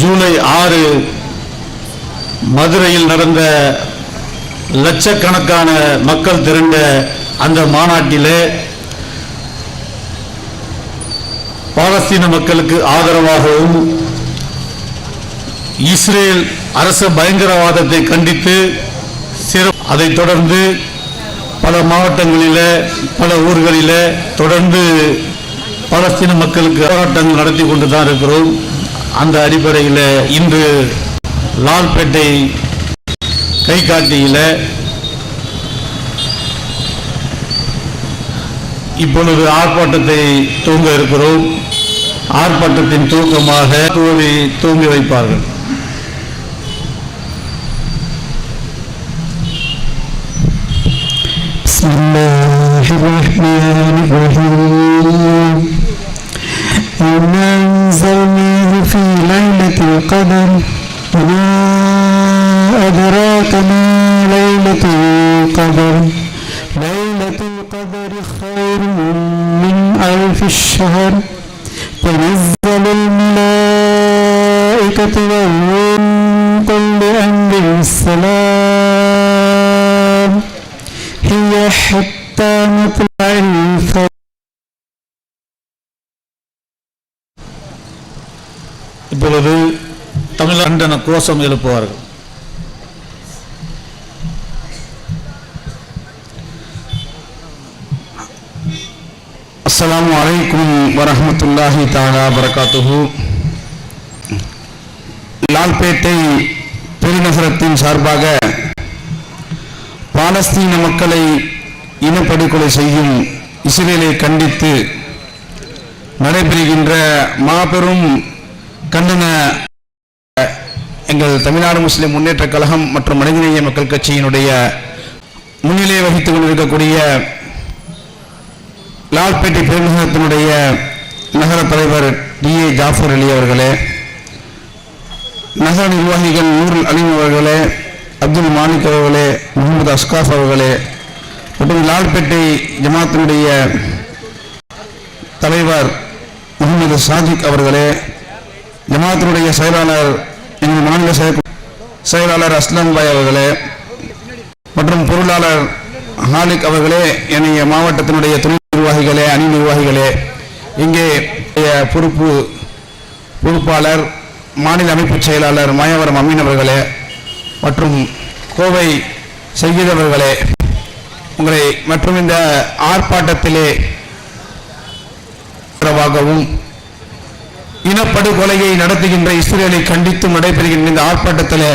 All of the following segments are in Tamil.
ஜூலை ஆறு மதுரையில் நடந்த லட்சக்கணக்கான மக்கள் திரண்ட அந்த மாநாட்டிலே பாலஸ்தீன மக்களுக்கு ஆதரவாகவும் இஸ்ரேல் அரச பயங்கரவாதத்தை கண்டித்து சிறப்பு அதைத் தொடர்ந்து பல மாவட்டங்களில் பல ஊர்களில் தொடர்ந்து பாலஸ்தீன மக்களுக்கு போராட்டங்கள் நடத்தி கொண்டு தான் இருக்கிறோம். அந்த அடிப்படையில் இன்று லால்பேட்டை கைகாட்டியில் இப்பொழுது ஆர்ப்பாட்டத்தை தூங்க இருக்கிறோம் ஆர்ப்பாட்டத்தின் தூக்கமாக தோழி தூங்கி வைப்பார்கள் بسم الله الرحمن تنزل الملائكة والروح من كل أمر السلام هي حتى مطلع الفجر இப்பொழுது தமிழ் கண்டன கோஷம் எழுப்புவார்கள் அஸ்லாம் வலைக்கும் வரமத்துல்லாஹி தாலா வரகாத்துஹு லால்பேட்டை பெருநகரத்தின் சார்பாக பாலஸ்தீன மக்களை இனப்படுகொலை செய்யும் இஸ்ரேலை கண்டித்து நடைபெறுகின்ற மாபெரும் கண்டன எங்கள் தமிழ்நாடு முஸ்லிம் முன்னேற்ற கழகம் மற்றும் மனிதநேய மக்கள் கட்சியினுடைய முன்னிலை வகித்துக் கொண்டிருக்கக்கூடிய லால்பேட்டை பெருநகரத்தினுடைய நகர தலைவர் டி ஏ ஜாஃபர் அலி அவர்களே நகர நிர்வாகிகள் நூருல் அலிம் அவர்களே அப்துல் மாலிக் அவர்களே முகமது அஸ்காஃப் அவர்களே மற்றும் லால்பேட்டை ஜமாத்தினுடைய தலைவர் முகமது சாதிக் அவர்களே ஜமாத்தினுடைய செயலாளர் எங்கள் மாநில செயலாளர் அஸ்லாம் பாய் அவர்களே மற்றும் பொருளாளர் ஹாலிக் அவர்களே என்னைய மாவட்டத்தினுடைய துணை நிர்வாகிகளே அணி நிர்வாகிகளே இங்கே பொறுப்பு பொறுப்பாளர் மாநில அமைப்பு செயலாளர் மாயவரம் அமீன் அவர்களே மற்றும் கோவை செய்கிறவர்களே உங்களை மற்றும் இந்த ஆர்ப்பாட்டத்திலே ஆதரவாகவும் இனப்படுகொலையை நடத்துகின்ற இஸ்ரேலை கண்டித்து நடைபெறுகின்ற இந்த ஆர்ப்பாட்டத்தில்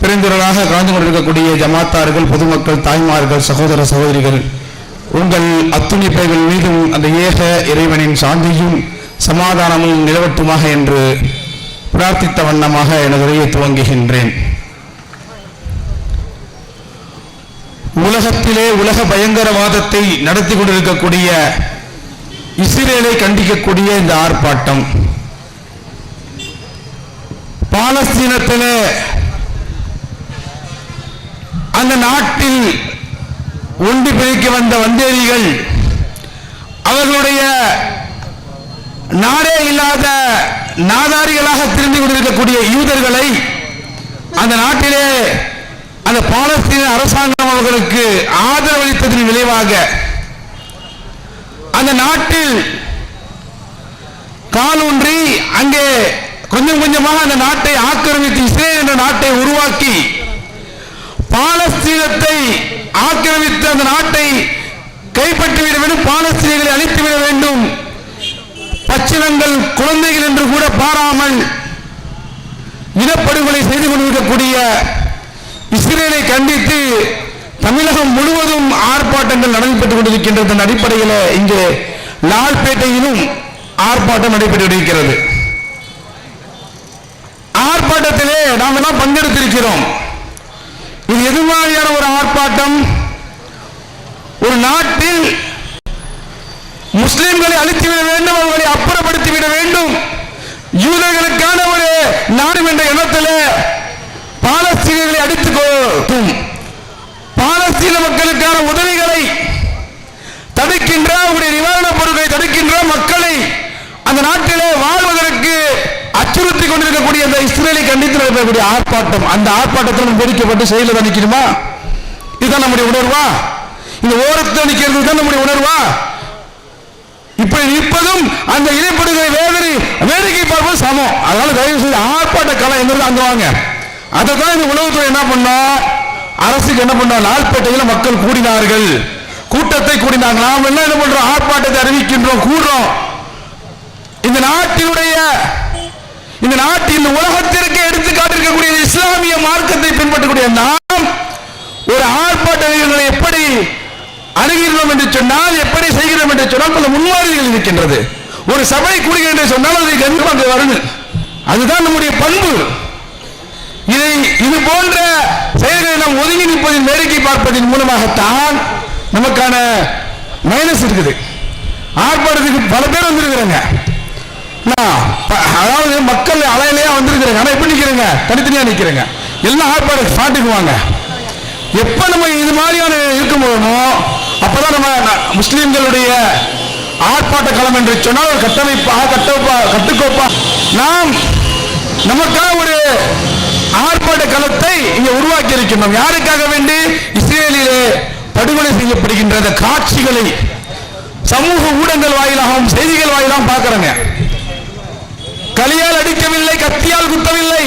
பெருந்திரளாக கலந்து கொண்டிருக்கக்கூடிய ஜமாத்தார்கள் பொதுமக்கள் தாய்மார்கள் சகோதர சகோதரிகள் உங்கள் அத்துணை பேர்கள் மீதும் அந்த ஏக இறைவனின் சாந்தியும் சமாதானமும் நிலவட்டுமாக என்று பிரார்த்தித்த வண்ணமாக எனது உரையை துவங்குகின்றேன். உலகத்திலே உலக பயங்கரவாதத்தை நடத்தி கொண்டிருக்கக்கூடிய இஸ்ரேலை கண்டிக்கக்கூடிய இந்த ஆர்ப்பாட்டம். பாலஸ்தீனத்திலே அந்த நாட்டில் உண்டு பிழைக்க வந்த வந்தேரிகள் அவர்களுடைய நாடே இல்லாத நாதாரிகளாக திரும்பி கொண்டிருக்கக்கூடிய யூதர்களை அந்த நாட்டிலே அந்த பாலஸ்தீன அரசாங்கம் அவர்களுக்கு ஆதரவளித்ததன் விளைவாக அந்த நாட்டில் காலூன்றி அங்கே கொஞ்சம் கொஞ்சமாக அந்த நாட்டை ஆக்கிரமித்து இஸ்ரேல் என்ற நாட்டை உருவாக்கி பாலஸ்தீனத்தை ஆக்கிரமித்து அந்த நாட்டை கைப்பற்றிவிட வேண்டும் பாலஸ்தீனிகளை அழித்துவிட வேண்டும். பச்சிலங்கள் குழந்தைகள் என்று கூட பாராமல் இனப்படுகொலை செய்து கொண்டிருக்கக்கூடிய இஸ்ரேலை கண்டித்து தமிழகம் முழுவதும் ஆர்ப்பாட்டங்கள் நடைபெற்றுக் கொண்டிருக்கின்றது அடிப்படையில் இங்கே லால்பேட்டையிலும் ஆர்ப்பாட்டம் நடைபெற்றிருக்கிறது ஆர்ப்பாட்டத்திலே நாம் எல்லாம் பங்கெடுத்திருக்கிறோம். எது மாதிரியான ஒரு ஆர்ப்பாட்டம். ஒரு நாட்டில் முஸ்லிம்களை அழித்துவிட வேண்டும் அவர்களை அப்புறப்படுத்திவிட வேண்டும். யூதர்களுக்கான ஒரு நாடு என்ற எண்ணத்தில் பாலஸ்தீனர்களை அடித்துக் கொள்ளும் பாலஸ்தீன மக்களுக்கான உதவிகள் தடுக்கின்ற அவருடைய நிவாரணப் பொருட்களை தடுக்கின்ற மக்களை அந்த நாட்டிலே வாழ்வதற்கு அச்சுறுத்தி கொண்டிருக்கக்கூடிய இஸ்ரேலை கண்டித்து நடக்கக்கூடிய ஆர்ப்பாட்டம் அந்த ஆர்ப்பாட்டத்தில் நம்ம வெடிக்கப்பட்டு செயலில் நிற்கணுமா? இதுதான் நம்முடைய உணர்வா? இந்த ஓரத்தில் நிற்கிறது தான் நம்முடைய உணர்வா? இப்படி நிற்பதும் அந்த இணைப்படுகிற வேதனை வேடிக்கை பார்ப்பது சமம். அதனால தயவு செய்து ஆர்ப்பாட்ட கலை எங்கிறது அங்க வாங்க. அதை தான் இந்த உணவுத்துறை என்ன பண்ணா? அரசுக்கு என்ன பண்ணா? லால்பேட்டையில் மக்கள் கூடினார்கள். கூட்டத்தை கூடினாங்க. நாம் என்ன என்ன பண்றோம்? ஆர்ப்பாட்டத்தை அறிவிக்கின்றோம் கூடுறோம். இந்த நாட்டினுடைய இந்த நாட்டில் இந்த உலகத்திற்கு எடுத்துக்காட்டிருக்கக்கூடிய இஸ்லாமிய மார்க்கத்தை பின்பற்றக்கூடிய நாம் ஒரு ஆர்ப்பாட்ட எப்படி அணுகிறோம் என்று சொன்னால் எப்படி செய்கிறோம் என்று சொன்னால் பல முன்மாதிரிகள் இருக்கின்றது. ஒரு சபை கூடுகிறது என்று சொன்னால் அதை கண்டு அங்கு வரணும் அதுதான் நம்முடைய பண்பு. இதை இது போன்ற செயல்களை நாம் ஒதுங்கி நிற்பதின் வேடிக்கை பார்ப்பதன் மூலமாகத்தான் நமக்கான மைனஸ் இருக்குது. ஆர்ப்பாட்டத்துக்கு பல பேர் வந்திருக்கிறாங்க. அதாவது மக்கள் அலையிலேயே வந்திருக்கிறாங்க. ஆனால் எப்படி நிற்கிறீங்க தனித்தனியாக நிற்கிறீங்க எல்லாம் ஆர்ப்பாட்ட ஸ்பாட்டுக்கு வாங்க நம்ம இது மாதிரியான இருக்கும் அப்போ தான் நம்ம முஸ்லீம்களுடைய ஆர்ப்பாட்ட களம் என்று சொன்னால் ஒரு கட்டமைப்பா கட்டமைப்பா கட்டுக்கோப்பா. நாம் நமக்காக ஒரு ஆர்ப்பாட்ட களத்தை இங்கே உருவாக்கி இருக்கின்றோம் யாருக்காக வேண்டி? இஸ்ரேலிலே படுகொலை செய்யப்படுகின்ற அந்த காட்சிகளை சமூக ஊடகங்கள் வாயிலாகவும் செய்திகள் வாயிலாகவும் பார்க்குறேங்க. கலியால் அடிக்கவில்லை கத்தியால் குத்தவில்லை.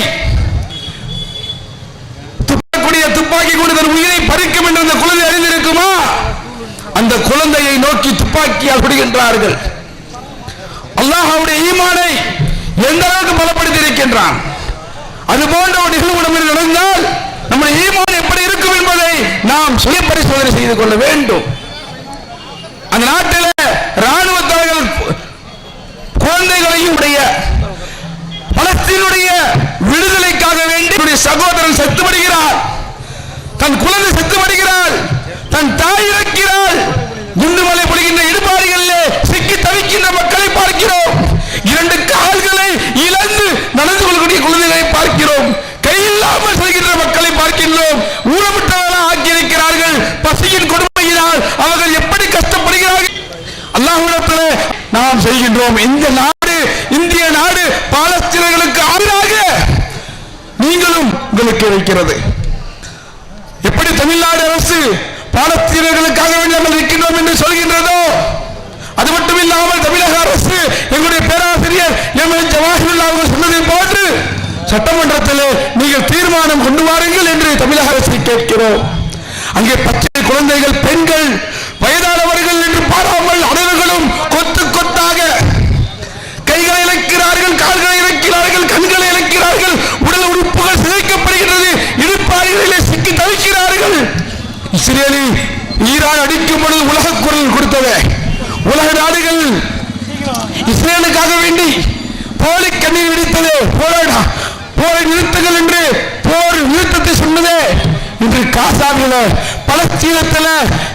துப்பக்கூடிய துப்பாக்கி கொண்டு தன் உயிரை பறிக்கும் என்று அந்த குழந்தை அறிந்திருக்குமா? அந்த குழந்தையை நோக்கி துப்பாக்கியால் விடுகின்றார்கள் அல்லாஹ் அவருடைய ஈமானை எந்த அளவுக்கு பலப்படுத்தி இருக்கின்றான் அது போன்ற ஒரு நிகழ்வு நம்ம நடந்தால் நம்முடைய ஈமான் எப்படி இருக்கும் என்பதை நாம் சுய பரிசோதனை செய்து கொள்ள வேண்டும். அந்த நாட்டில் ராணுவ குழந்தைகளையும் உடைய பலஸ்தீனுடைய விடுதலைக்காக வேண்டி சகோதரன் செத்து தன் குழந்தை செத்து தன் தாய் இறக்கிறார் குண்டுமலை பொழிகின்ற இடுபாடுகளிலே சிக்கி தவிக்கின்ற மக்களை பார்க்கிறோம். இரண்டு கால்களை இழந்து நடந்து கொள்ளக்கூடிய குழந்தைகளை பார்க்கிறோம். கை இல்லாமல் செல்கின்ற மக்களை பார்க்கின்றோம். ஊனமுற்றவர்களாக ஆக்கியிருக்கிறார்கள். பசியின் கொடுமையினால் அவர்கள் எப்படி கஷ்டப்படுகிறார்கள்? அல்லாஹ் நாம் செய்கின்றோம். இந்த தமிழ்நாடு அரசு பாலஸ்தீனர்களுக்காக நாங்கள் இருக்கின்றோம் என்று சொல்கின்றதோ அது மட்டும் இல்லாமல் தமிழக அரசு எங்களுடைய பேராசிரியர் எம். என். ஜவாஹிருல்லா அவர்கள் சொன்னதை போன்று சட்டமன்றத்தில் நீங்கள் தீர்மானம் கொண்டு வாருங்கள் என்று தமிழக அரசை கேட்கிறோம். அங்கே பச்சை குழந்தைகள் பெண்கள் இஸ்ரேலி ஈரான் அடிக்கும் பொழுது உலக குரல் கொடுத்தது. உலக நாடுகள் இஸ்ரேலுக்காக வேண்டி போலி கண்ணீர் வெடித்தது போராடா போரை நிறுத்துங்கள் என்று போர் நிறுத்தத்தை சொன்னது. இன்று காசாவில பலஸ்தீனத்தில்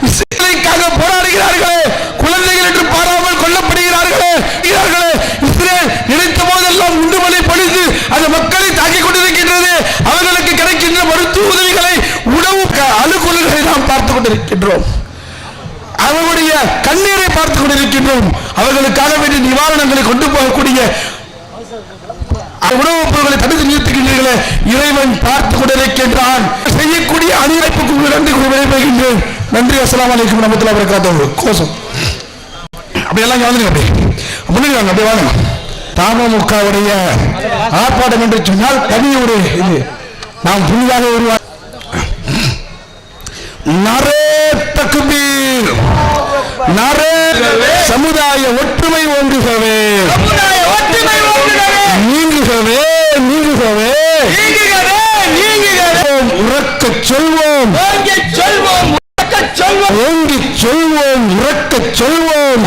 இஸ்ரேலுக்காக போராடுகிறார்கள் குழந்தைகள் என்று பாராமல் கொல்லப்படுகிறார்களே இருக்கிறார்களே இஸ்ரேல் நினைத்த போதெல்லாம் உண்டுமலை பொழிந்து அந்த மக்களை தாக்கிக் கொண்டிருக்கின்றது அவர்களுக்கு கிடைக்கின்ற மருத்துவ உதவிகளை உணவு க- அணுகுழுகளை நாம் கொண்டிருக்கின்றோம் அவர்களுடைய கண்ணீரை பார்த்துக் கொண்டிருக்கின்றோம். அவர்களுக்காக வேண்டிய நிவாரணங்களை கொண்டு போகக்கூடிய உணவுப் பொருட்களை தடுத்து நிறுத்துகின்றீர்களே இறைவன் பார்த்துக் கொண்டிருக்கின்றான். செய்யக்கூடிய அணிவகுப்புக்கு நன்றி கூறி விடைபெறுகின்றேன். நன்றி அஸ்லாம் அலைக்கும் வரமத்துல்லாஹி வபரகாத்துஹு. கோசம். அப்படியெல்லாம் இங்க அப்படி அப்படியே. முன்னாடி வாங்க அப்படியே வாங்க. தமுகவுடைய ஆர்ப்பாட்டம் என்று சொன்னால் தனி ஒரு இது. நாம் புதிதாக உருவா சமுதாய ஒற்றுமை ஒன்றுகவே நீங்குகவே நீங்குகவே உறக்கச் சொல்வோம். சொல்வோம் ஓங்கிச் சொல்வோம் உறக்கச் சொல்வோம்.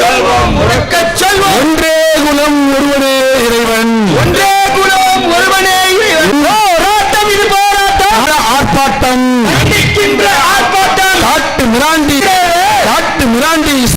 சொல்வோம் உறக்கச் சொல்வோம். ஒன்றே குலம் ஒருவனே இறைவன். ஒன்றே